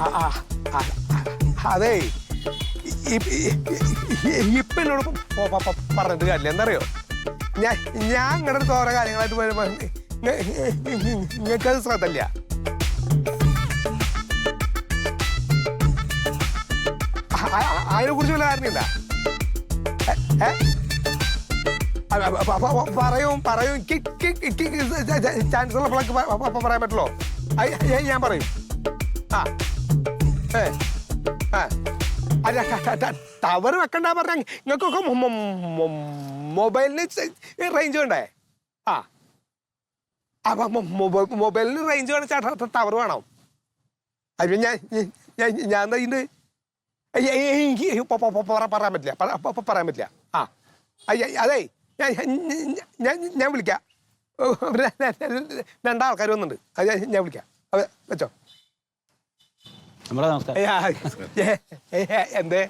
ആ, അതേ. ഇപ്പൊ എന്നോട് പറഞ്ഞിട്ട് കാര്യമില്ല. എന്തറിയോ ഞാൻ ഞാൻ ഇങ്ങനെ അടുത്ത് ഓരോ കാര്യങ്ങളായിട്ട് വരുമ്പോ നിങ്ങൾക്കത് ശ്രദ്ധല്ല അതിനെ കുറിച്ച് വല്ല കാര്യമില്ല പറയും പറയും. ചാൻസ് ഉള്ളപ്പോഴൊക്കെ പ- പ- പറയാൻ പറ്റുള്ളൂ? ഞാൻ പറയും. ആ. ഏ അല്ല ടവർ വെക്കണ്ട പറഞ്ഞ നിങ്ങൾക്കൊക്കെ മൊബൈലിന് റേഞ്ച് വേണ്ടേ? ആ. അപ്പൊ മൊബൈലിന് റേഞ്ച് വേണം ചേട്ടാ ടവർ വേണം. അത് ഞാൻ ഞാൻ ഏയ് എനിക്ക് പറയാൻ പറ്റില്ല. പറയാൻ പറ്റില്ല. ആ. അയ്യ, അതേ ഞാൻ ഞാൻ- വിളിക്കാം. രണ്ടാൾക്കാർ വന്നിട്ടുണ്ട് അത് ഞാൻ- ഞാൻ വിളിക്കാം. അതെ വെച്ചോ. എന്തേ?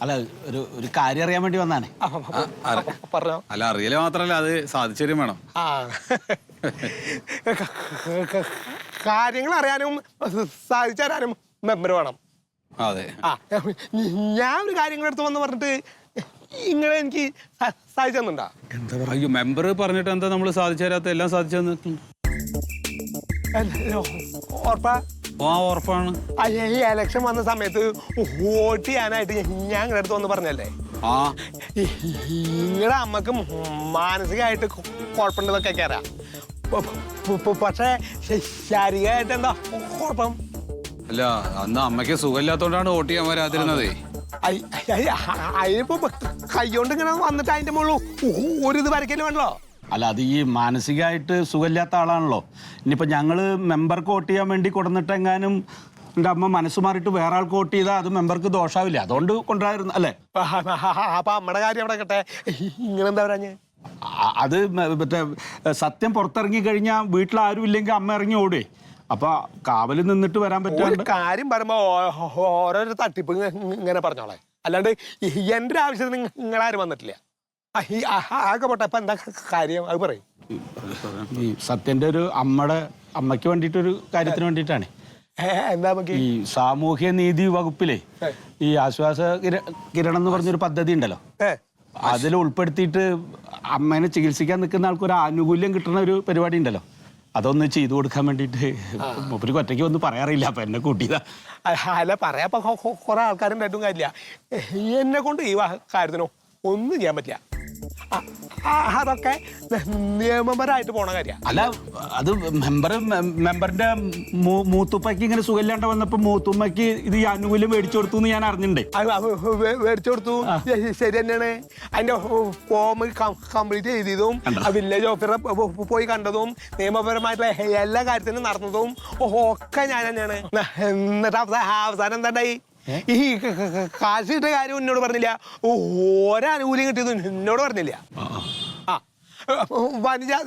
അല്ല ഒരു ഒരു കാര്യം അറിയാൻ വേണ്ടി വന്നാണേ. പറഞ്ഞോ. അല്ല അറിയൽ മാത്രല്ല അത് സാധിച്ചു വേണം. ആ. കാര്യങ്ങൾ അറിയാനും സാധിച്ചു തരാനും മെമ്പർ വേണം. അതെ. ആ ഞാൻ ഒരു കാര്യങ്ങൾ എടുത്ത് വന്ന് പറഞ്ഞിട്ട് ഇങ്ങനെ എനിക്ക് സ- എന്താ തന്നുണ്ടോ അയ്യോ മെമ്പർ പറഞ്ഞിട്ട് എന്താ നമ്മൾ സാധിച്ചു തരാത്ത എല്ലാം സാധിച്ചു തന്നിട്ടുണ്ട് ഓർപ്പാ ആ ഉറപ്പാണ്. അയ്യ, ഈ ഇലക്ഷൻ വന്ന സമയത്ത് വോട്ട് ചെയ്യാനായിട്ട് ഞാൻ ഇങ്ങനെ അടുത്ത് വന്ന് പറഞ്ഞല്ലേ? ആ. നിങ്ങളുടെ അമ്മയ്ക്ക് മാനസികമായിട്ട് കുഴപ്പമുണ്ടെന്നൊക്കെ കയറാം പക്ഷേ ശാരീരികമായിട്ട് എന്താ കുഴപ്പം? അല്ല അന്ന് അമ്മയ്ക്ക് സുഖമില്ലാത്തോണ്ടാണ് വോട്ട് ചെയ്യാൻ വരാതിരുന്നതേ. അതിനിപ്പോ കൈകൊണ്ട് ഇങ്ങനെ വന്നിട്ട് അതിന്റെ മുകളിൽ ഒരു ഇത് വരയ്ക്കൽ വേണല്ലോ? അല്ല അത് ഈ മാനസികമായിട്ട് സുഖമില്ലാത്ത ആളാണല്ലോ. ഇനിയിപ്പോ ഞങ്ങൾ മെമ്പർക്ക് വോട്ട് ചെയ്യാൻ വേണ്ടി കൊടുന്നിട്ടെങ്ങാനും എന്റെ അമ്മ മനസ്സ് മാറിയിട്ട് വേറെ ആൾക്ക് വോട്ട് ചെയ്താൽ അത് മെമ്പർക്ക് ദോഷാവില്ല. അതുകൊണ്ട് കൊണ്ടുവരായിരുന്നു അല്ലേ? അപ്പൊ അമ്മയുടെ കാര്യം അവിടെ കേട്ടെ? ഇങ്ങനെ എന്താ പറഞ്ഞ്? അത് മറ്റേ സത്യം പുറത്തിറങ്ങി കഴിഞ്ഞാൽ വീട്ടിൽ ആരും ഇല്ലെങ്കിൽ അമ്മ ഇറങ്ങി ഓടുവേ. അപ്പൊ കാവലിൽ നിന്നിട്ട് വരാൻ പറ്റും കാര്യം പറയുമ്പോ ഓരോരോ തട്ടിപ്പ് ഇങ്ങനെ പറഞ്ഞോളെ. അല്ലാണ്ട് എന്റെ ആവശ്യത്തിന് ആവശ്യത്തിന് നിങ്ങളാരും വന്നിട്ടില്ല. ആകെ പോട്ടെ അപ്പൊ എന്താ കാര്യം? അത് പറയും. ഈ സത്യന്റെ ഒരു അമ്മയുടെ അമ്മയ്ക്ക് വേണ്ടിയിട്ടൊരു കാര്യത്തിന് വേണ്ടിയിട്ടാണ്. ഈ സാമൂഹ്യ നീതി വകുപ്പിലെ ഈ ആശ്വാസ കിര- കിരണം എന്ന് പറഞ്ഞൊരു പദ്ധതി ഉണ്ടല്ലോ. അതിൽ ഉൾപ്പെടുത്തിയിട്ട് അമ്മേനെ ചികിത്സിക്കാൻ നിൽക്കുന്ന ആൾക്കൊരു ആനുകൂല്യം കിട്ടുന്ന ഒരു പരിപാടി ഉണ്ടല്ലോ. അതൊന്ന് ചെയ്തു കൊടുക്കാൻ വേണ്ടിട്ട് മൂപ്പർക്ക് ഒറ്റയ്ക്ക് ഒന്നും പറയാറില്ല അപ്പൊ എന്നെ കൂട്ടിയതാ. അല്ല പറയാ കൊറേ ആൾക്കാരും ആൾക്കാരുണ്ടായിട്ടും കാര്യമില്ല. എന്നെ കൊണ്ട് ഈ കാര്യത്തിനോ ഒന്നും ചെയ്യാൻ പറ്റില്ല. അതൊക്കെ നിയമപരമായിട്ട് പോണ കാര്യമാണ് അല്ല അത് മെമ്പർ മെമ്പറിന്റെ മൂത്തുപ്പയ്ക്ക് ഇങ്ങനെ സുഖമില്ലാണ്ട് വന്നപ്പോ മൂത്തുമ്മയ്ക്ക് ഇത് ആനുകൂല്യം മേടിച്ചു കൊടുത്തു എന്ന് ഞാൻ അറിഞ്ഞിട്ടുണ്ട്. മേടിച്ചു കൊടുത്തു. ശരി തന്നെയാണ്. അതിന്റെ ഫോം കംപ്ലീറ്റ് ചെയ്തതും വില്ലേജ് ഓഫീസറെ പോയി കണ്ടതും നിയമപരമായിട്ടുള്ള എല്ലാ കാര്യത്തിനും നടന്നതും ഒക്കെ ഞാൻ തന്നെയാണ്. എന്നിട്ട് അവസാനം അവസാനം എന്താണ്ടായി ഈ ക- ക- ക- കാശ് കിട്ടിയ കാര്യം എന്നോട് പറഞ്ഞില്ല. ഒരാനുകൂല്യം കിട്ടിയത് എന്നോട് പറഞ്ഞില്ല. ആ വനിതാ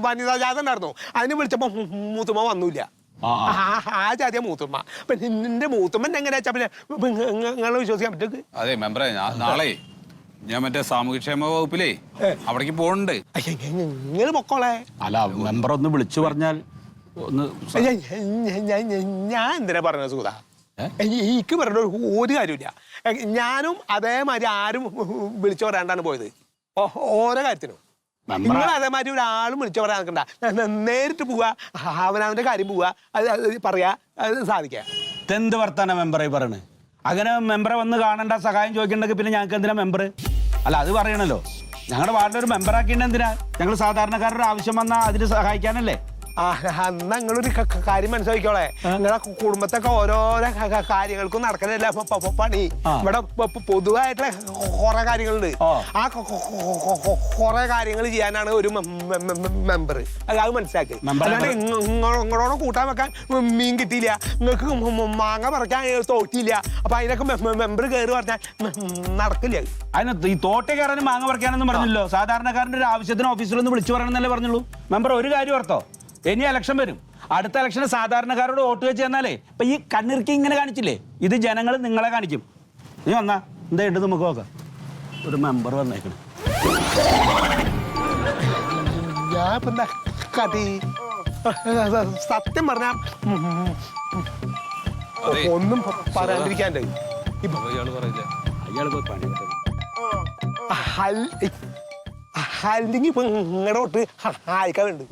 വനിതാ ജാഥ ഉണ്ടായിരുന്നു. അതിന് വിളിച്ചപ്പോ മൂത്തുമ്മ വന്നൂല്ല. ആ, ജാതിയ മൂത്തുമ്മ. പിന്നെ നിന്റെ മൂത്തുമ്മൻ വെച്ചാ പിന്നെ നിങ്ങളെ വിശ്വസിക്കാൻ പറ്റും അതെ മെമ്പറെ ഞാൻ നാളെ ഞാൻ മറ്റേ സാമൂഹ്യക്ഷേമ വകുപ്പിലേ അവിടേക്ക് പോണുണ്ട് നിങ്ങൾ പൊക്കോളെ. അല്ല മെമ്പർ ഒന്ന് വിളിച്ചു പറഞ്ഞാൽ ഒന്ന് ഞാൻ- എന്തിനാ പറഞ്ഞത് ഏ? എനിക്ക് പറഞ്ഞ ഒരു കാര്യമില്ല ഞാനും അതേമാതിരി ആരും വിളിച്ചു പറയാണ്ടാണ് പോയത്. ഓരോ കാര്യത്തിനും. നിങ്ങൾ അതേമാതിരി ഒരാളും വിളിച്ചു പറയാൻ നിൽക്കണ്ട. നേരിട്ട് പോവുക അവനവന്റെ കാര്യം പോവുക അത് പറയാ അത് സാധിക്കുക ഇതെന്ത് വർത്താന മെമ്പറെ പറയണ്? അങ്ങനെ മെമ്പറെ വന്ന് കാണണ്ട സഹായം ചോദിക്കണ്ടെങ്കിൽ പിന്നെ ഞങ്ങൾക്ക് എന്തിനാ മെമ്പർ അല്ല അത് പറയണല്ലോ. ഞങ്ങളുടെ വാർഡിൽ ഒരു മെമ്പറാക്കിയിട്ട് എന്തിനാ ഞങ്ങൾ സാധാരണക്കാരുടെ ആവശ്യം വന്നാൽ അതിന് സഹായിക്കാനല്ലേ? നിങ്ങളൊരു കാര്യം മനസ്സിലാക്കിക്കോളെ. നിങ്ങളെ കുടുംബത്തൊക്കെ ഓരോരോ കാര്യങ്ങൾക്കും നടക്കലല്ല? പ- പണി. ഇവിടെ പൊതുവായിട്ടുള്ള കുറെ കാര്യങ്ങളുണ്ട്. ആ. കുറെ കാര്യങ്ങൾ ചെയ്യാനാണ് ഒരു മെമ്പർ അത് മനസ്സിലാക്കി. മെമ്പർ അല്ലാണ്ട് ഇങ്ങ- കൂട്ടാൻ വെക്കാൻ മീൻ കിട്ടിയില്ല. നിങ്ങൾക്ക് മാങ്ങ പറിക്കാൻ തോട്ടിയില്ല. അപ്പൊ അതിനൊക്കെ മെമ്പർ കയറി പറഞ്ഞാൽ നടക്കില്ല അതിനകത്ത് അതിന് ഈ തോട്ട കയറാനും മാങ്ങ പറിക്കാനൊന്നും പറഞ്ഞില്ലോ സാധാരണക്കാരന്റെ ഒരു ആവശ്യത്തിന് ഓഫീസിലൊന്ന് വിളിച്ചു പറയണമെന്നല്ലേ പറഞ്ഞുള്ളൂ? മെമ്പർ ഒരു കാര്യം ഓർത്തോ? ഇനി ഇലക്ഷൻ വരും. അടുത്ത ഇലക്ഷന് സാധാരണക്കാരോട് വോട്ട് വെച്ച് തന്നാലേ ഇപ്പൊ ഈ കണ്ണിറുക്കി ഇങ്ങനെ കാണിച്ചില്ലേ? ഇത് ജനങ്ങൾ നിങ്ങളെ കാണിക്കും. നീ വന്നാ എന്താ ഇട്ട് നമുക്ക് നോക്കാം. ഒരു മെമ്പർ വന്നേക്കണം. സത്യം പറഞ്ഞ. ഒന്നും പറയാണ്ടിരിക്കാണ്ട്. ഇപ്പൊ അപ്പൊ ഇയാൾ പറയില്ലേ? അയാൾ പോയി പണി. അല്ലെങ്കിൽ ഇപ്പൊ ഇങ്ങോട്ട് ഹായിക്കാറുണ്ട്.